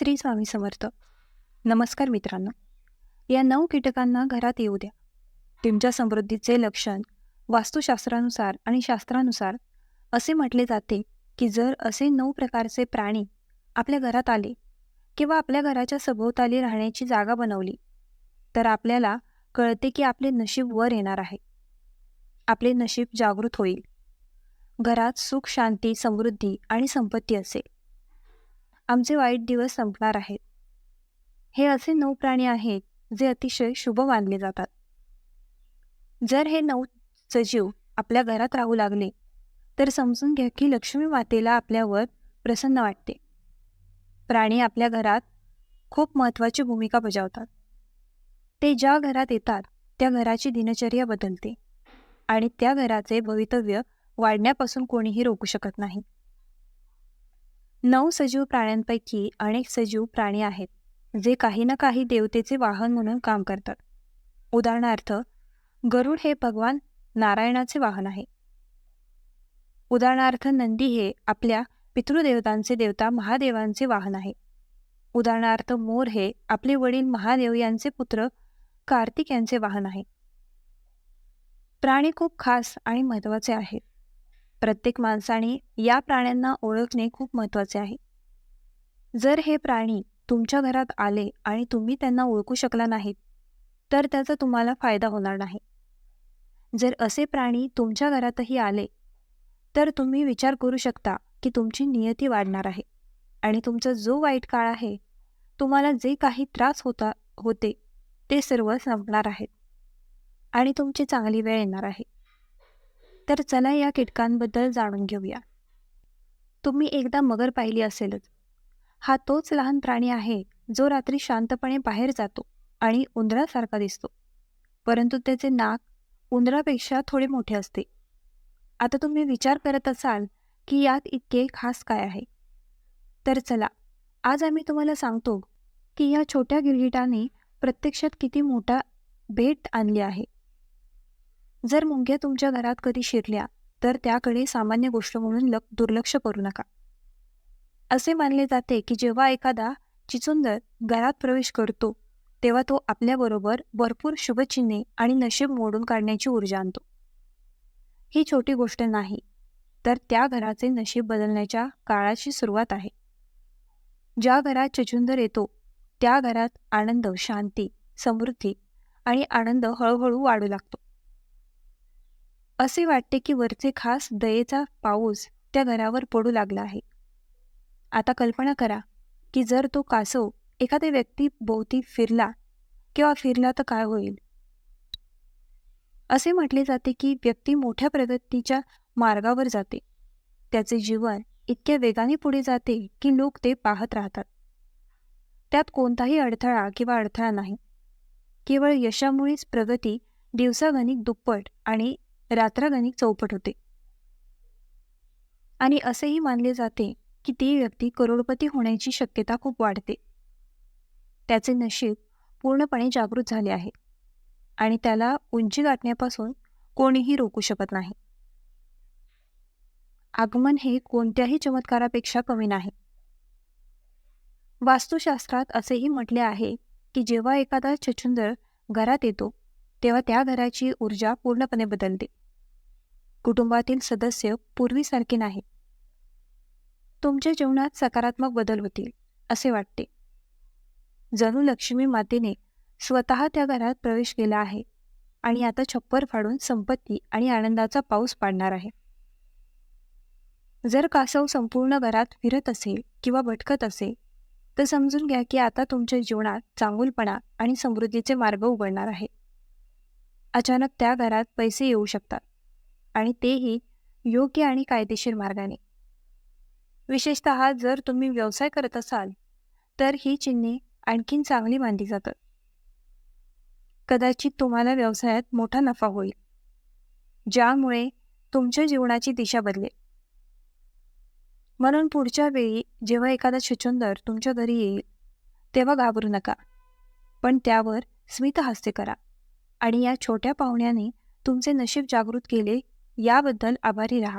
श्री स्वामी समर्थ. नमस्कार मित्रांनो. या नऊ कीटकांना घरात येऊ द्या. तुमच्या समृद्धीचे लक्षण वास्तुशास्त्रानुसार आणि शास्त्रानुसार असे म्हटले जाते की जर असे नऊ प्रकारचे प्राणी आपल्या घरात आले किंवा आपल्या घराच्या सभोवताली राहण्याची जागा बनवली तर आपल्याला कळते की आपले नशीब वर येणार आहे. आपले नशीब जागृत होईल. घरात सुख शांती समृद्धी आणि संपत्ती असेल. आमचे वाईट दिवस संपणार आहेत. हे असे नऊ प्राणी आहेत जे अतिशय शुभ मानले जातात. जर हे नऊ सजीव आपल्या घरात राहू लागले तर समजून घ्या की लक्ष्मी मातेला आपल्यावर प्रसन्न वाटते. प्राणी आपल्या घरात खूप महत्त्वाची भूमिका बजावतात. ते ज्या घरात येतात त्या घराची दिनचर्या बदलते आणि त्या घराचे भवितव्य वाढण्यापासून कोणीही रोखू शकत नाही. नऊ सजीव प्राण्यांपैकी अनेक सजीव प्राणी आहेत जे काही ना काही देवतेचे वाहन म्हणून काम करतात. उदाहरणार्थ गरुड हे भगवान नारायणाचे वाहन आहे. उदाहरणार्थ नंदी हे आपल्या पितृदेवतांचे देवता महादेवांचे वाहन आहे. उदाहरणार्थ मोर हे आपले वडील महादेव यांचे पुत्र कार्तिक यांचे वाहन आहे. प्राणी खूप खास आणि महत्त्वाचे आहेत. प्रत्येक माणसाने या प्राण्यांना ओळखणे खूप महत्त्वाचे आहे. जर हे प्राणी तुमच्या घरात आले आणि तुम्ही त्यांना ओळखू शकला नाहीत तर त्याचा तुम्हाला फायदा होणार नाही. जर असे प्राणी तुमच्या घरातही आले तर तुम्ही विचार करू शकता की तुमची नियती वाढणार आहे आणि तुमचा जो वाईट काळ आहे तुम्हाला जे काही त्रास होता होते ते सर्व संपणार आहेत आणि तुमची चांगली वेळ येणार आहे. तर चला या कीटकांबद्दल जाणून घेऊया. तुम्ही एकदा मगर पाहिली असेलच. हा तोच लहान प्राणी आहे जो रात्री शांतपणे बाहेर जातो आणि उंदरासारखा दिसतो. परंतु त्याचे नाक उंदरापेक्षा थोडे मोठे असते. आता तुम्ही विचार करत असाल की यात इतके खास काय आहे? तर चला आज आम्ही तुम्हाला सांगतो की या छोट्या गिरगिटाने प्रत्यक्षात किती मोठा भेट आणली आहे. जर मुंग्या तुमच्या घरात कधी शिरल्या तर त्याकडे सामान्य गोष्ट म्हणून लक दुर्लक्ष करू नका. असे मानले जाते की जेव्हा एखादा चिचुंदर घरात प्रवेश करतो तेव्हा तो आपल्याबरोबर भरपूर शुभचिन्हे आणि नशीब मोडून काढण्याची ऊर्जा आणतो. ही छोटी गोष्ट नाही तर त्या घराचे नशीब बदलण्याच्या काळाची सुरुवात आहे. ज्या घरात चिचुंदर येतो त्या घरात आनंद शांती समृद्धी आणि आनंद हळूहळू वाढू लागतो. असे वाटते की वरचे खास दयेचा पाऊस त्या घरावर पडू लागला आहे. आता कल्पना करा की जर तो कासव एखाद्या व्यक्ती भोवती फिरला किंवा फिरला तर काय होईल? असे म्हटले जाते की व्यक्ती मोठ्या प्रगतीच्या मार्गावर जाते. त्याचे जीवन इतक्या वेगाने पुढे जाते की लोक ते पाहत राहतात. त्यात कोणताही अडथळा किंवा अडथळा नाही. केवळ यशामुळेच प्रगती दिवसागणिक दुप्पट आणि रात्रगणिक चौपट होते. आणि असेही मानले जाते की ती व्यक्ती करोडपती होण्याची शक्यता खूप वाढते. त्याचे नशीब पूर्णपणे जागृत झाले आहे आणि त्याला उंची गाठण्यापासून कोणीही रोखू शकत नाही. आगमन हे कोणत्याही चमत्कारापेक्षा कमी नाही. वास्तुशास्त्रात असेही म्हटले आहे की जेव्हा एखादा छछुंदर घरात येतो तेव्हा त्या घराची ऊर्जा पूर्णपणे बदलते. कुटुंबातील सदस्य पूर्वीसारखे नाही तुमच्या जीवनात सकारात्मक बदल होतील असे वाटते. जणू लक्ष्मी मातेने स्वतः त्या घरात प्रवेश केला आहे आणि आता छप्पर फाडून संपत्ती आणि आनंदाचा पाऊस पाडणार आहे. जर कासव संपूर्ण घरात फिरत असेल किंवा भटकत असेल तर समजून घ्या की आता तुमच्या जीवनात चांगुलपणा आणि समृद्धीचे मार्ग उघडणार आहे. अचानक त्या घरात पैसे येऊ शकतात. आणि तेही योग्य आणि कायदेशीर मार्गाने. विशेषत जर तुम्ही व्यवसाय करत असाल तर ही चिन्हे आणखीन चांगली मानली जातात. कदाचित तुम्हाला व्यवसायात मोठा नफा होईल ज्यामुळे तुमच्या जीवनाची दिशा बदलेल. म्हणून पुढच्या वेळी जेव्हा एखादा छचुंदर तुमच्या घरी येईल तेव्हा घाबरू नका. पण त्यावर स्मितहास्य करा आणि या छोट्या पाहुण्याने तुमचे नशीब जागृत केले याबद्दल आभारी राहा.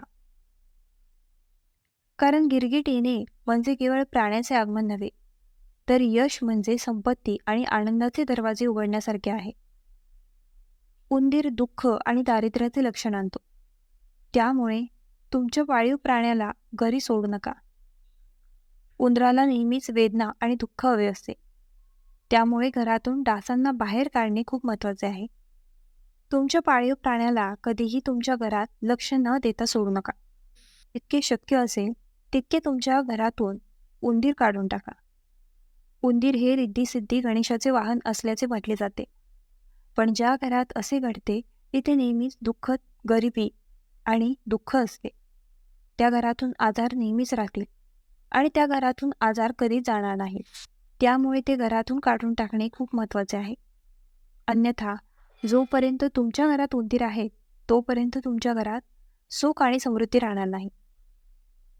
कारण गिरगिट येणे म्हणजे केवळ प्राण्याचे आगमन नव्हे तर यश म्हणजे संपत्ती आणि आनंदाचे दरवाजे उघडण्यासारखे आहे. उंदीर दुःख आणि दारिद्र्याचे लक्षण आणतो. त्यामुळे तुमच्या पाळीव प्राण्याला घरी सोडू नका. उंदराला नेहमीच वेदना आणि दुःख हवे असते. त्यामुळे घरातून डासांना बाहेर काढणे खूप महत्त्वाचे आहे. तुमच्या पाळीव प्राण्याला कधीही तुमच्या घरात लक्ष न देता सोडू नका. जितके शक्य असेल तितके तुमच्या घरातून उंदीर काढून टाका. उंदीर हे रिद्धी गणेशाचे वाहन असल्याचे म्हटले जाते. पण ज्या घरात असे घडते तिथे नेहमीच दुःख गरिबी आणि दुःख असते. त्या घरातून आजार नेहमीच राहतील आणि त्या घरातून आजार कधी जाणार नाही त्यामुळे ते घरातून काढून टाकणे खूप महत्त्वाचे आहे. अन्यथा जोपर्यंत तुमच्या घरात उंदीर आहेत तोपर्यंत तुमच्या घरात सुख आणि समृद्धी राहणार नाही.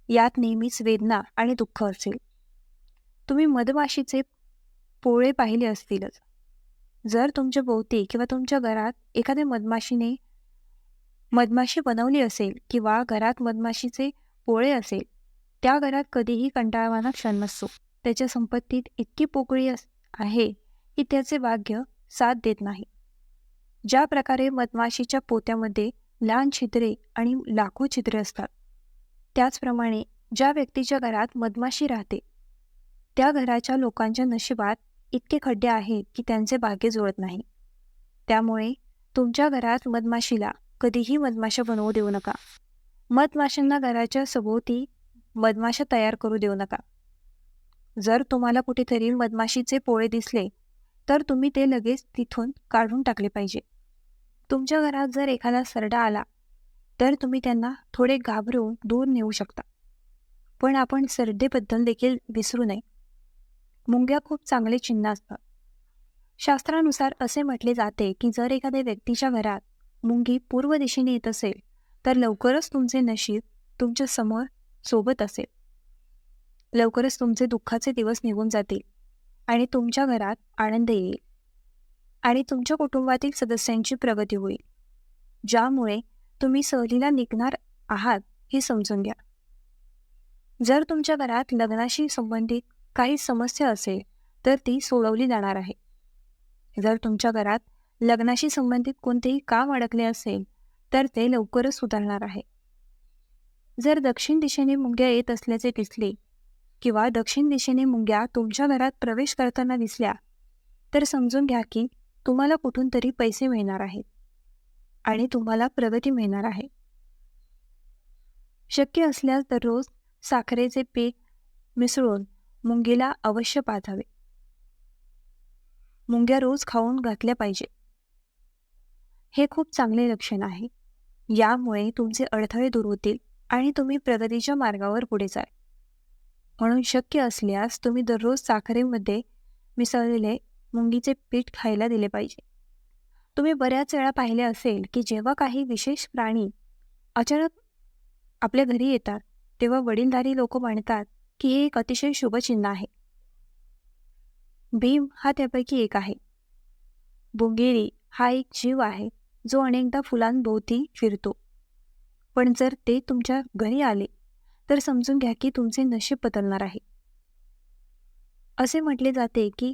यात नेहमीच वेदना आणि दुःख असेल. तुम्ही मधमाशीचे पोळे पाहिले असतीलच. जर तुमच्या भोवती किंवा तुमच्या घरात एखाद्या मधमाशीने मधमाशी बनवली असेल किंवा घरात मधमाशीचे पोळे असेल त्या घरात कधीही कंटाळवाना क्षण नसतो. त्याच्या संपत्तीत इतकी पोकळी आहे की त्याचे भाग्य साथ देत नाही. ज्या प्रकारे मधमाशीच्या पोत्यामध्ये लहान छिद्रे आणि लाखो छिद्रे असतात. त्याचप्रमाणे ज्या व्यक्तीच्या घरात मधमाशी राहते त्या घराच्या लोकांच्या नशिबात इतके खड्डे आहेत की त्यांचे भाग्य जुळत नाही. त्यामुळे तुमच्या घरात मधमाशीला कधीही मधमाशा बनवू देऊ नका. मधमाशांना घराच्या सभोवती मधमाशा तयार करू देऊ नका. जर तुम्हाला कुठेतरी मधमाशीचे पोळे दिसले तर तुम्ही ते लगेच तिथून काढून टाकले पाहिजे. तुमच्या घरात जर एखादा सरडा आला तर तुम्ही त्यांना थोडे घाबरून दूर नेऊ शकता. पण आपण सरडेबद्दल देखील विसरू नये. मुंग्या खूप चांगले चिन्ह असतात. शास्त्रानुसार असे म्हटले जाते की जर एखाद्या व्यक्तीच्या घरात मुंगी पूर्व दिशेने येत असेल तर लवकरच तुमचे नशीब तुमच्यासमोर सोबत असेल. लवकरच तुमचे दुःखाचे दिवस निघून जातील आणि तुमच्या घरात आनंद येईल. आणि तुमच्या कुटुंबातील सदस्यांची प्रगती होईल. ज्यामुळे तुम्ही सहलीला निघणार आहात हे समजून घ्या. जर तुमच्या घरात लग्नाशी संबंधित काही समस्या असेल तर ती सोडवली जाणार आहे. जर तुमच्या घरात लग्नाशी संबंधित कोणतेही काम अडकले असेल तर ते लवकरच सुधारणार आहे. जर दक्षिण दिशेने मुंग्या येत असल्याचे दिसले किंवा दक्षिण दिशेने मुंग्या तुमच्या घरात प्रवेश करताना दिसल्या तर समजून घ्या की तुम्हाला कुठून तरी पैसे मिळणार आहेत. आणि तुम्हाला प्रगती मिळणार आहे. शक्य असल्यास दररोज साखरेचे पीठ मिसळून मुंगीला अवश्य पाजावे. मुंग्या रोज खाऊन घातल्या पाहिजे. हे खूप चांगले लक्षण आहे. यामुळे तुमचे अडथळे दूर होतील आणि तुम्ही प्रगतीच्या मार्गावर पुढे जाल. म्हणून शक्य असल्यास तुम्ही दररोज साखरेमध्ये मिसळलेले मुंगीचे पीठ खायला दिले पाहिजे. तुम्ही बऱ्याच वेळा पाहिले असेल की जेव्हा काही विशेष प्राणी अचानक आपल्या घरी येतात तेव्हा वडीलधारी लोक म्हणतात की हे एक अतिशय शुभ चिन्ह आहे. भीम हा त्यापैकी एक आहे. बुंगेरी हा एक जीव आहे जो अनेकदा फुलांभोवती फिरतो. पण जर ते तुमच्या घरी आले तर समजून घ्या की तुमचे नशीब बदलणार आहे. असे म्हटले जाते की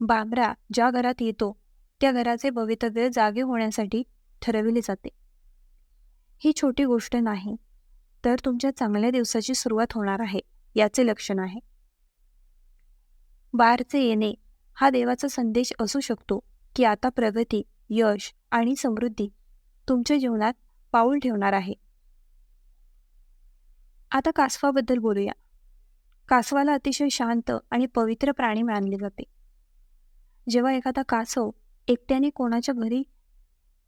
बाबरा ज्या घरात येतो त्या घराचे भवितव्य जागे होण्यासाठी ठरविले जाते. ही छोटी गोष्ट नाही तर तुमच्या चांगल्या दिवसाची सुरुवात होणार आहे याचे लक्षण आहे. बारचे येणे हा देवाचा संदेश असू शकतो की आता प्रगती यश आणि समृद्धी तुमच्या जीवनात पाऊल ठेवणार आहे. आता कासवाबद्दल बोलूया. कासवाला अतिशय शांत आणि पवित्र प्राणी मानले जाते. जेव्हा एखादा कासव एकट्याने कोणाच्या घरी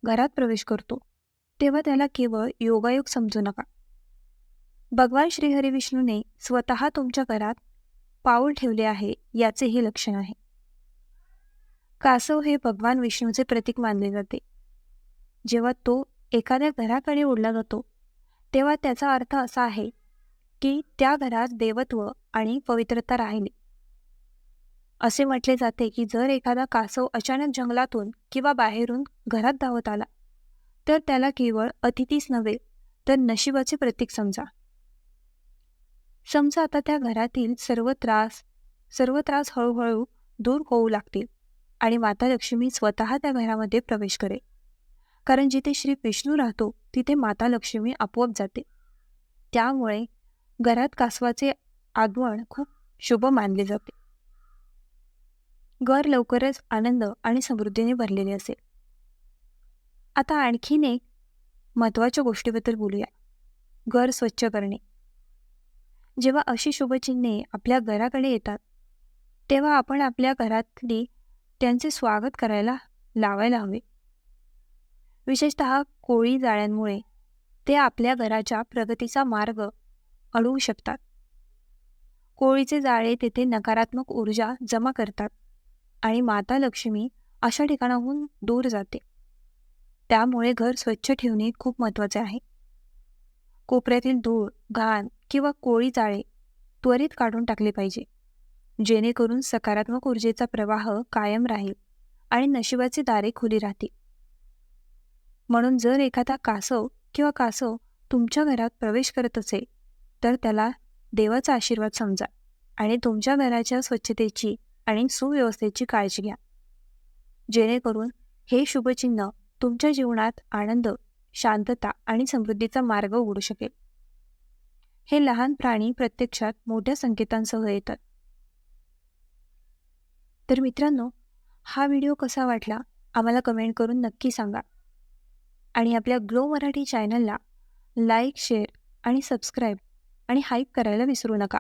घरात प्रवेश करतो तेव्हा त्याला केवळ योगायोग समजू नका. भगवान श्रीहरी विष्णूने स्वतः तुमच्या घरात पाऊल ठेवले आहे याचे हे लक्षण आहे. कासव हे भगवान विष्णूचे प्रतीक मानले जाते. जेव्हा तो एखाद्या घराकडे ओढला जातो तेव्हा त्याचा अर्थ असा आहे की त्या घरात देवत्व आणि पवित्रता राहिली. असे म्हटले जाते की जर एखादा कासव अचानक जंगलातून किंवा बाहेरून घरात धावत आला तर त्याला केवळ अतिथीच नव्हे तर नशिबाचे प्रतीक समजा. समजा आता त्या घरातील सर्व त्रास सर्व त्रास हळूहळू दूर होऊ लागतील आणि माता लक्ष्मी स्वतः त्या घरामध्ये प्रवेश करेल. कारण जिथे श्री विष्णू राहतो तिथे माता लक्ष्मी आपोआप जाते. त्यामुळे घरात कासवाचे आगमन खूप शुभ मानले जाते. घर लवकरच आनंद आणि समृद्धीने भरलेले असेल. आता आणखीन एक महत्त्वाच्या गोष्टीबद्दल बोलूया. घर स्वच्छ करणे. जेव्हा अशी शुभचिन्हे आपल्या घराकडे येतात तेव्हा आपण आपल्या घरातली त्यांचे स्वागत करायला लावायला हवे. विशेषत कोळी जाळ्यांमुळे ते आपल्या घराच्या प्रगतीचा मार्ग अडवू शकतात. कोळीचे जाळे तेथे नकारात्मक ऊर्जा जमा करतात. आणि माता लक्ष्मी अशा ठिकाणाहून दूर जाते. त्यामुळे घर स्वच्छ ठेवणे खूप महत्त्वाचे आहे. कोपऱ्यातील धूळ घाण किंवा कोळी जाळे त्वरित काढून टाकले पाहिजे. जेणेकरून सकारात्मक ऊर्जेचा प्रवाह कायम राहील आणि नशिबाची दारे खुली राहतील. म्हणून जर एखादा कासव किंवा कासव तुमच्या घरात प्रवेश करत असेल तर त्याला देवाचा आशीर्वाद समजा आणि तुमच्या घराच्या स्वच्छतेची आणि सुव्यवस्थेची काळजी घ्या. जेणेकरून हे शुभचिन्ह तुमच्या जीवनात आनंद शांतता आणि समृद्धीचा मार्ग उघडू शकेल. हे लहान प्राणी प्रत्यक्षात मोठ्या संकेतांसह येतात. तर मित्रांनो हा व्हिडिओ कसा वाटला आम्हाला कमेंट करून नक्की सांगा. आणि आपल्या ग्लो मराठी चॅनलला लाईक शेअर आणि सबस्क्राईब आणि हाईप करायला विसरू नका.